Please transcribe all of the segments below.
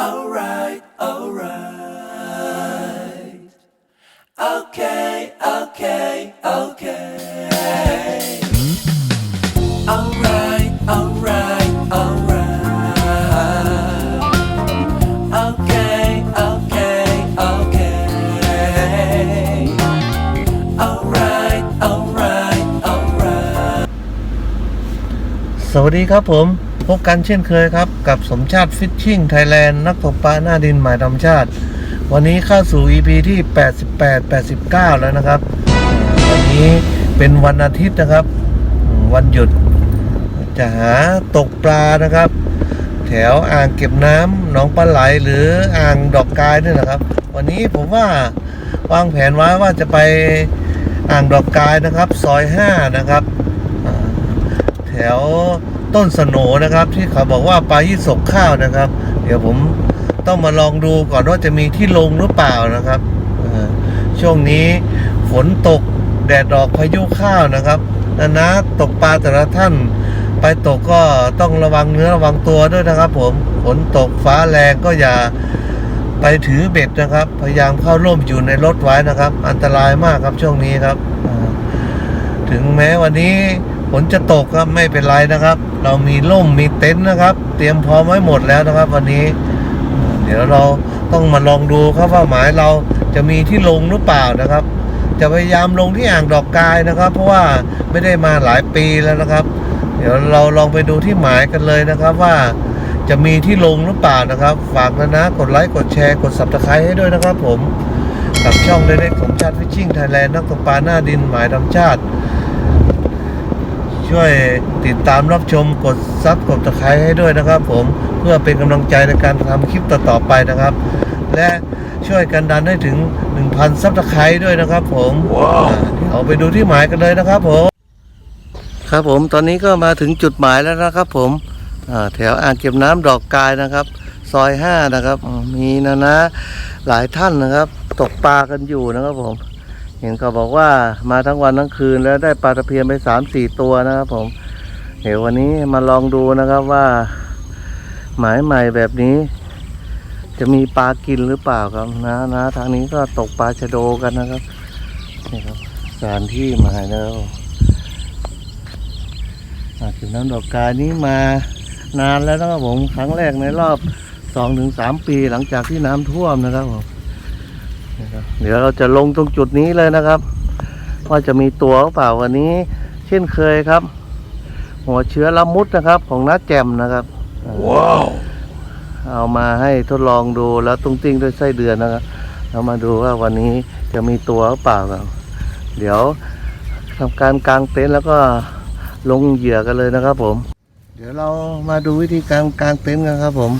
alright, alright. Okay, okay, okay. Alright, alright, alright. Okay, okay, okay. Alright, alright, alright. สวัสดีครับผม พบกันเช่นเคยครับ กับสมชาติฟิชชิ่งไทยแลนด์นักตกปลาหน้าดินหมายธรรมชาติ วันนี้เข้าสู่ EP ที่ 88 89 แล้วนะครับ วันนี้เป็นวันอาทิตย์นะครับ วันหยุด จะหาตกปลานะครับ แถวอ่างเก็บน้ำหนองปลาไหลหรืออ่างดอกกายนี่นะครับ วันนี้ผมว่าวางแผนไว้ว่าจะไปอ่างดอกกายนะครับ ซอย 5 นะครับ แถว ต้นสโหนนะครับ ที่เขาบอกว่าปลายี่สกข้าวนะครับ เดี๋ยวผมต้องมาลองดูก่อนว่าจะมีที่ลงหรือเปล่านะครับช่วงนี้ฝนตกแดดออกพายุข้าวนะครับนะนะตกปลาแต่ละท่าน ไปตกก็ต้องระวังเนื้อระวังตัวด้วยนะครับ ผมฝนตกฟ้าแรงก็อย่าไปถือเบ็ดนะครับ พยายามเข้าร่มอยู่ในรถไว้นะครับ อันตรายมากครับช่วงนี้ครับ ถึงแม้วันนี้ ฝนจะตกครับไม่เป็นไรนะครับ เรามีร่มมีเต็นท์นะครับ เตรียมพร้อมไว้หมดแล้วนะครับ วันนี้ เดี๋ยวเราต้องมาลองดูครับว่าหมายเราจะมีที่ลงหรือเปล่านะครับ จะพยายามลงที่อ่างดอกกายนะครับ เพราะว่าไม่ได้มาหลายปีแล้วนะครับ เดี๋ยวเราลองไปดูที่หมายกันเลยนะครับว่าจะมีที่ลงหรือเปล่านะครับ ฝากนะนะกดไลค์กดแชร์กด subscribe ให้ด้วยนะครับผมกับช่องเล็กๆของชาติฟิชชิ่งไทยแลนด์นักตกปลาหน้าดินหมายธรรมชาติ ช่วยติดตามรับชมกดซับกดตะไคร้ให้ด้วยนะครับ ผมเพื่อเป็นกำลังใจในการทำคลิปต่อๆไปนะครับ และช่วยกันดันให้ถึง 1,000ซับตะไคร้ด้วยนะครับ ผมอ่าเดี๋ยวไปดูที่หมายกันเลยนะครับผม ครับผมตอนนี้ก็มาถึงจุดหมายแล้วนะครับ ผมอ่าแถวอ่างเก็บน้ำดอกกายนะครับ ซอยห้านะครับอ่ามีนะนะหลายท่านนะครับ ตกปลากันอยู่นะครับผม เห็นเขาบอกว่ามาทั้งวันทั้งคืนแล้วได้ปลาตะเพียนไปสามสี่ตัวนะครับ ผม เดี๋ยววันนี้มาลองดูนะครับว่า หมายใหม่แบบนี้ จะมีปลากินหรือเปล่าครับนะนะทางนี้ก็ตกปลาชะโดกันนะครับนี่ครับสถานที่หมายนะครับอ่าถึงน้ำดอกกานี้มานานแล้วนะครับผมครั้งแรกในรอบสองถึงสามปีหลังจากที่น้ำท่วมนะครับผม เดี๋ยวเราจะลงตรงจุดนี้เลยนะครับ ว่าจะมีตัวหรือเปล่าวันนี้ เช่นเคยครับ หัวเชื้อละมุดนะครับ ของน้าแจ่มนะครับว้าวเอามาให้ทดลองดูแล้วตุ้งติ้งด้วยไส้เดือนนะครับเรามาดูว่าวันนี้จะมีตัวหรือเปล่าครับเดี๋ยวทำการกางเต็นท์แล้วก็ลงเหยื่อกันเลยนะครับผม เดี๋ยวเรามาดูวิธีการกางเต็นท์กันครับผม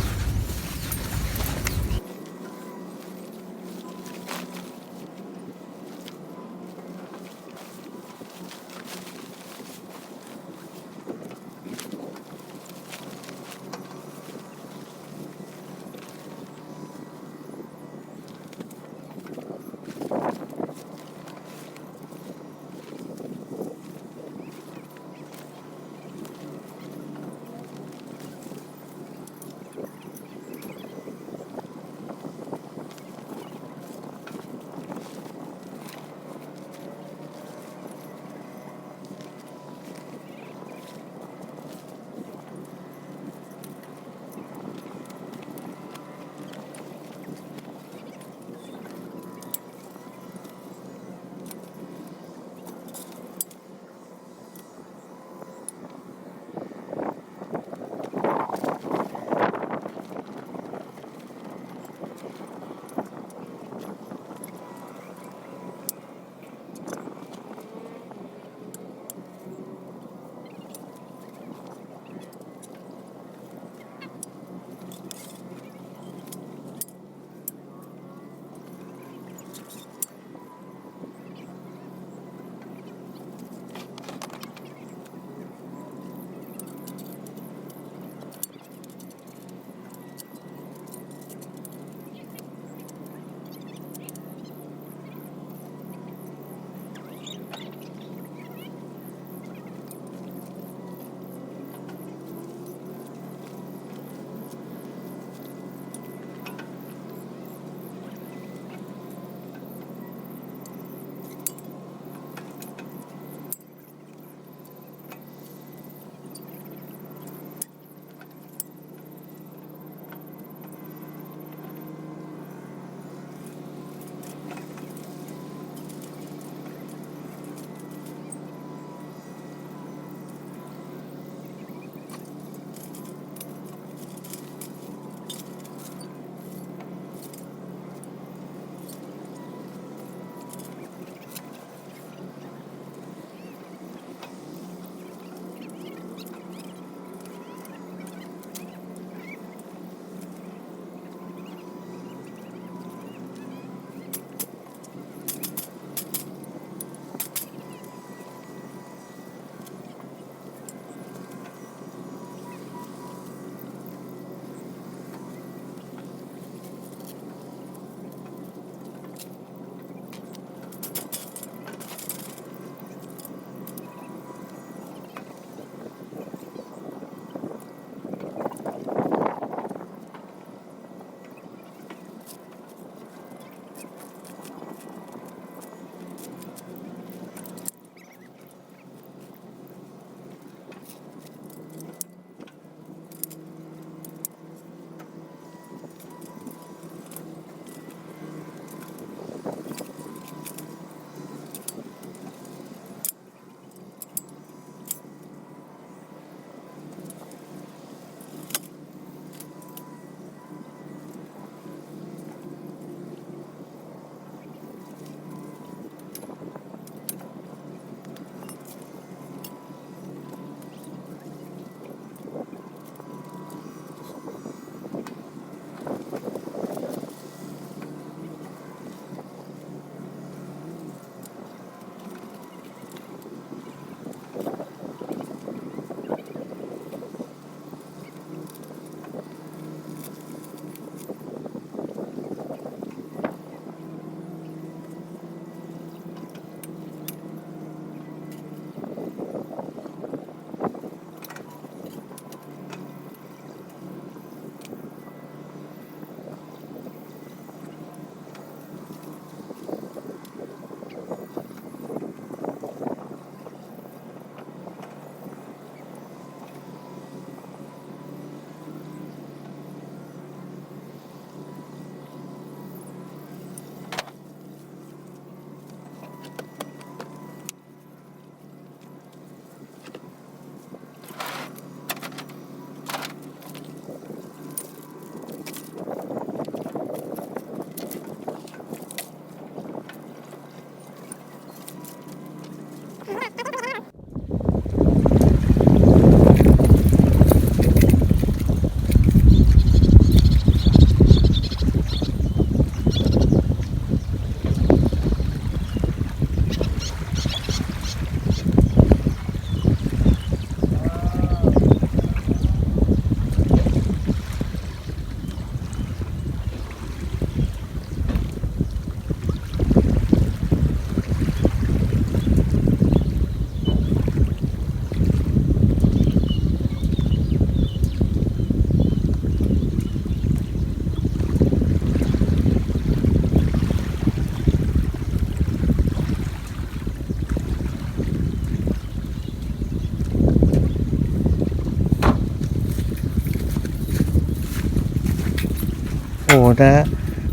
โอ้นะ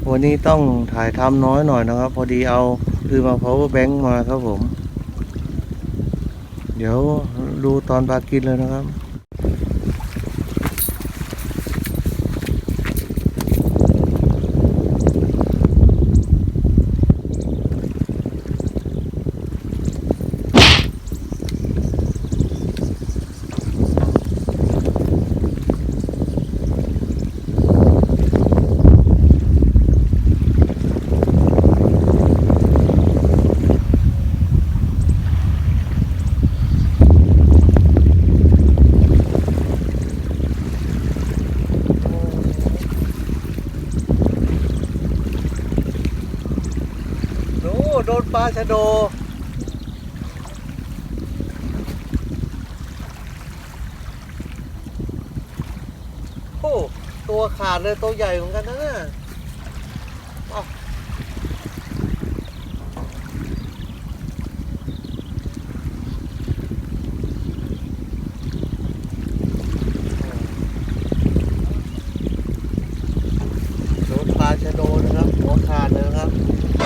วันนี้ต้องถ่ายทำน้อยหน่อยนะครับ พอดีเอาคือมา power bank มาครับผม เดี๋ยวดูตอนปลากินเลยนะครับ โอ้ โดนปลาชโด โอ้ ตัวขาดเลยตัวใหญ่เหมือนกันนะเนี่ยอ้าวโดนปลาชะโดนะครับ หัวขาดเลยนะครับ โด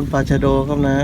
นปลาชะโดครับนะ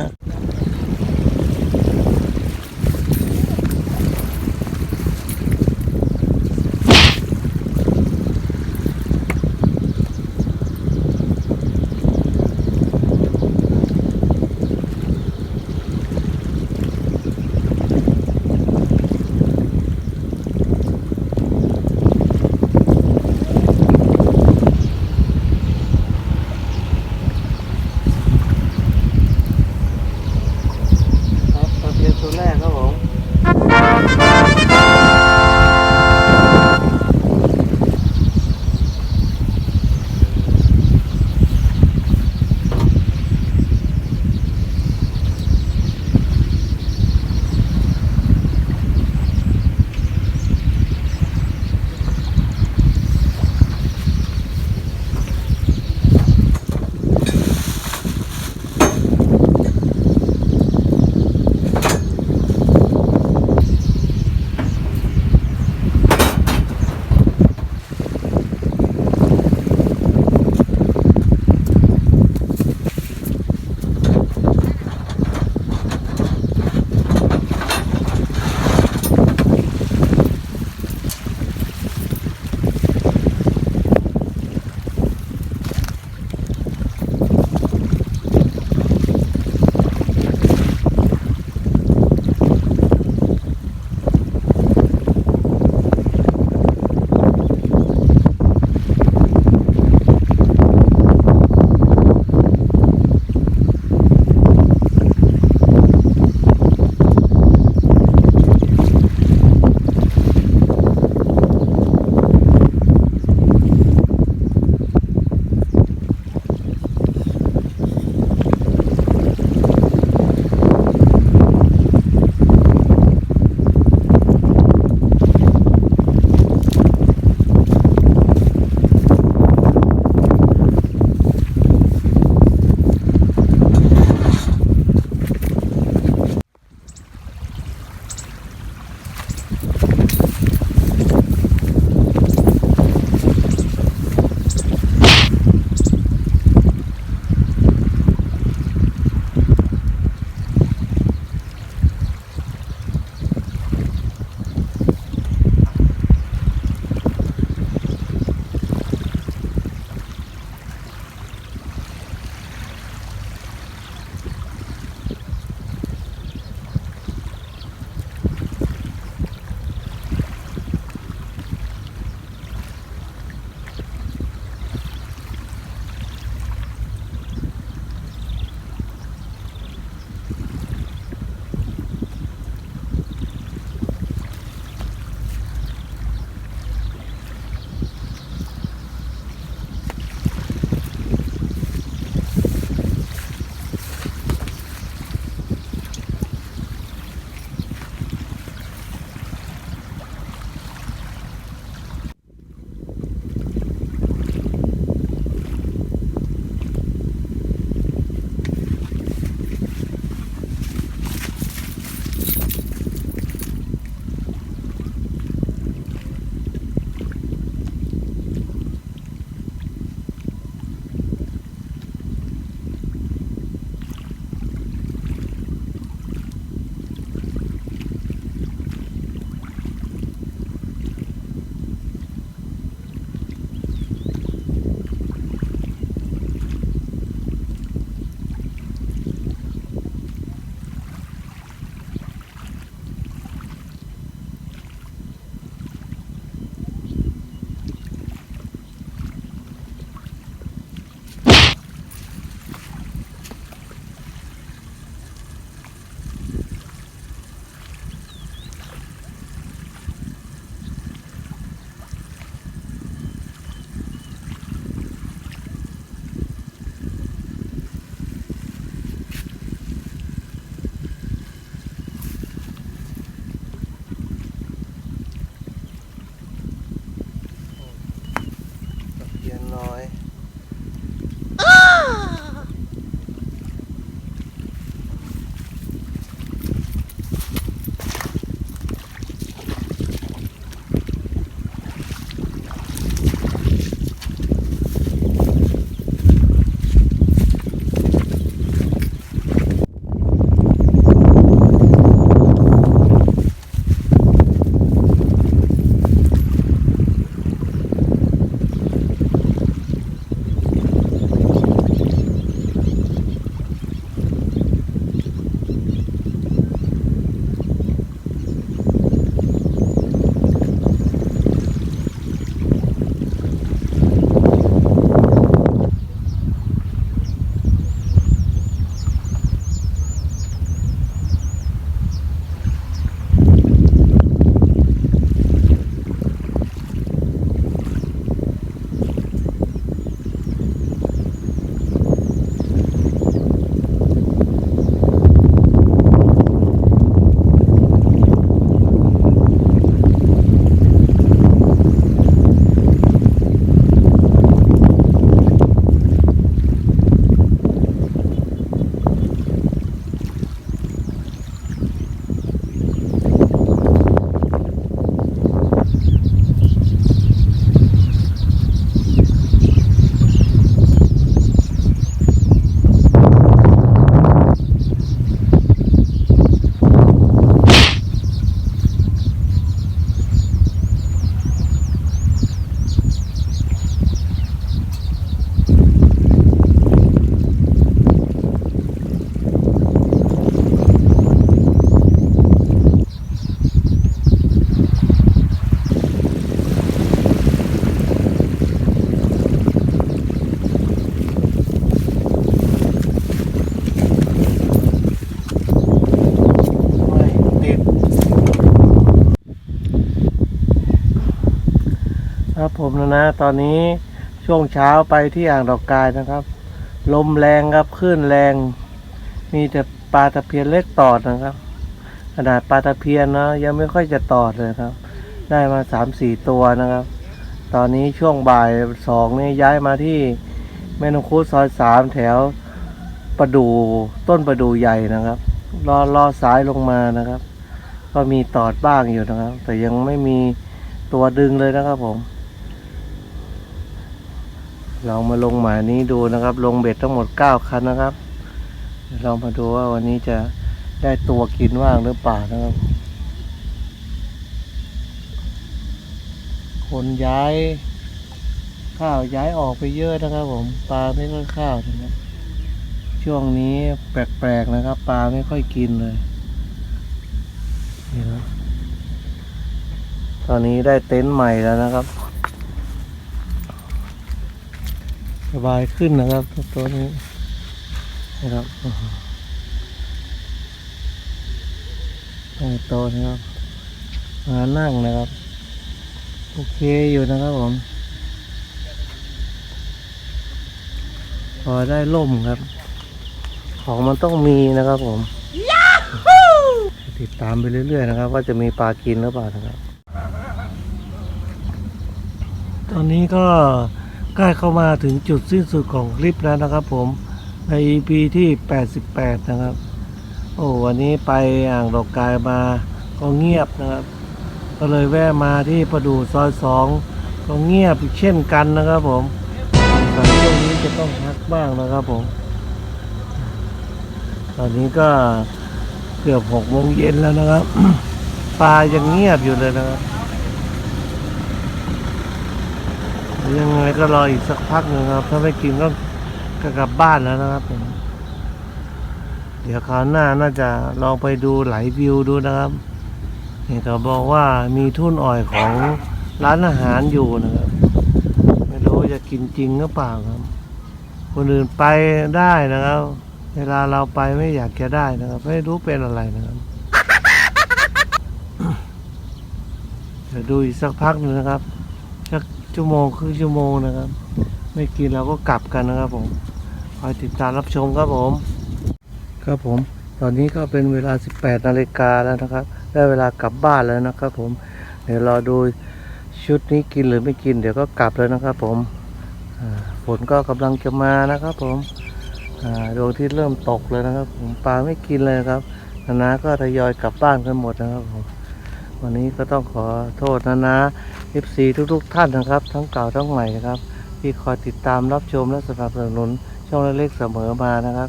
ครับผมนะ ตอนนี้ช่วงเช้าไปที่อ่างดอกกายนะครับ ลมแรงครับคลื่นแรง มีแต่ปลาตะเพียนเล็กตอดนะครับขนาดปลาตะเพียนนะยังไม่ค่อยจะตอดเลยครับ ได้มาสามสี่ตัวนะครับ ตอนนี้ช่วงบ่ายสองนี่ย้ายมาที่แม่นงคูซอยสามแถวประดูต้นประดูใหญ่นะครับรอรอสายลงมานะครับ ก็มีตอดบ้างอยู่นะครับ แต่ยังไม่มีตัวดึงเลยนะครับผม เรามาลงหมายนี้ดูนะครับ ลงเบ็ดทั้งหมดเก้าคันนะครับเรามาดูว่าวันนี้จะได้ตัวกินว่างหรือเปล่านะครับ คนย้ายข้าวย้ายออกไปเยอะนะครับ ผมปลาไม่ค่อยข้าวนะช่วงนี้แปลกๆนะครับ ปลาไม่ค่อยกินเลยนี่นะตอนนี้ได้เต็นท์ใหม่แล้วนะครับ สบายขึ้นนะครับตัวนี้นะครับตั้งโตนะครับมานั่งนะครับ โอเคอยู่นะครับผม พอได้ล่มครับ ของมันต้องมีนะครับผมติดตามไปเรื่อยๆนะครับ ว่าจะมีปลากินหรือเปล่านะครับ ตอนนี้ก็ ใกล้เข้ามาถึงจุดสิ้นสุดของคลิปแล้วนะครับผมใน EP ที่ 88 นะครับ โอ้วันนี้ไปอ่างดอกกายมาก็เงียบนะครับ ก็เลยแวะมาที่ประดูซอยสองก็เงียบเช่นกันนะครับผมต่ช่วงนี้จะต้องพักบ้างนะครับผม ตอนนี้ก็เกือบหกโมงเย็นแล้วนะครับปลายังเงียบอยู่เลยนะครับ ยังไงก็รออีกสักพักหนึ่งครับ ถ้าไม่กินก็ก็กลับบ้านแล้วนะครับผมเดี๋ยวคราวหน้าน่าจะลองไปดูไหลวิวดูนะครับเห็นเขาบอกว่ามีทุ่นอ่อยของร้านอาหารอยู่นะครับ ไม่รู้จะกินจริงหรือเปล่าครับ คนอื่นไปได้นะครับ เวลาเราไปไม่อยากจะได้นะครับ ไม่รู้เป็นอะไรนะครับเดี๋ยวดูอีกสักพักหนึงนะครับสัก ชั่วโมงครึ่งชั่วโมงนะครับ ไม่กินเราก็กลับกันนะครับผมคอยติดตามรับชมครับผม ครับผม ตอนนี้ก็เป็นเวลา 18นาฬิกาแล้วนะครับ ได้เวลากลับบ้านแล้วนะครับ ผม เดี๋ยวรอดูชุดนี้กินหรือไม่กิน เดี๋ยวก็กลับแล้วนะครับผมฝนก็กำลังจะมานะครับ ผมดวงที่เริ่มตกเลยนะครับ ผมปลาไม่กินเลยครับนานาก็ทยอยกลับบ้านกันหมดนะครับผมวันนี้ก็ต้องขอโทษนานา FC ทุกๆท่านนะครับ ทั้งเก่าทั้งใหม่นะครับ ที่คอยติดตามรับชมและสนับสนุนช่องเล็กๆเสมอมานะครับ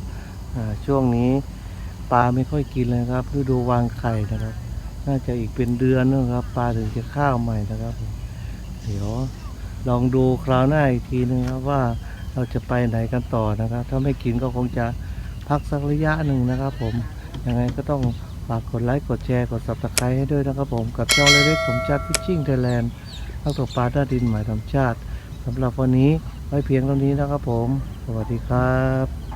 ช่วงนี้ปลาไม่ค่อยกินเลยครับฤดูวางไข่นะครับ น่าจะอีกเป็นเดือนนึงครับ ปลาถึงจะข้าวใหม่นะครับ เดี๋ยวลองดูคราวหน้าอีกทีนึงครับว่าเราจะไปไหนกันต่อนะครับ ถ้าไม่กินก็คงจะพักสักระยะหนึ่งนะครับ ผมยังไงก็ต้องฝากกดไลค์ กดแชร์ กด subscribe ให้ด้วยนะครับผม กับช่องเล็กๆผมจัดพิชชิ่งไทยแลนด์ นักตกปลาด้าดินหมายธรรมชาติสำหรับวันนี้ไว้เพียงเท่านี้นะครับผม สวัสดีครับ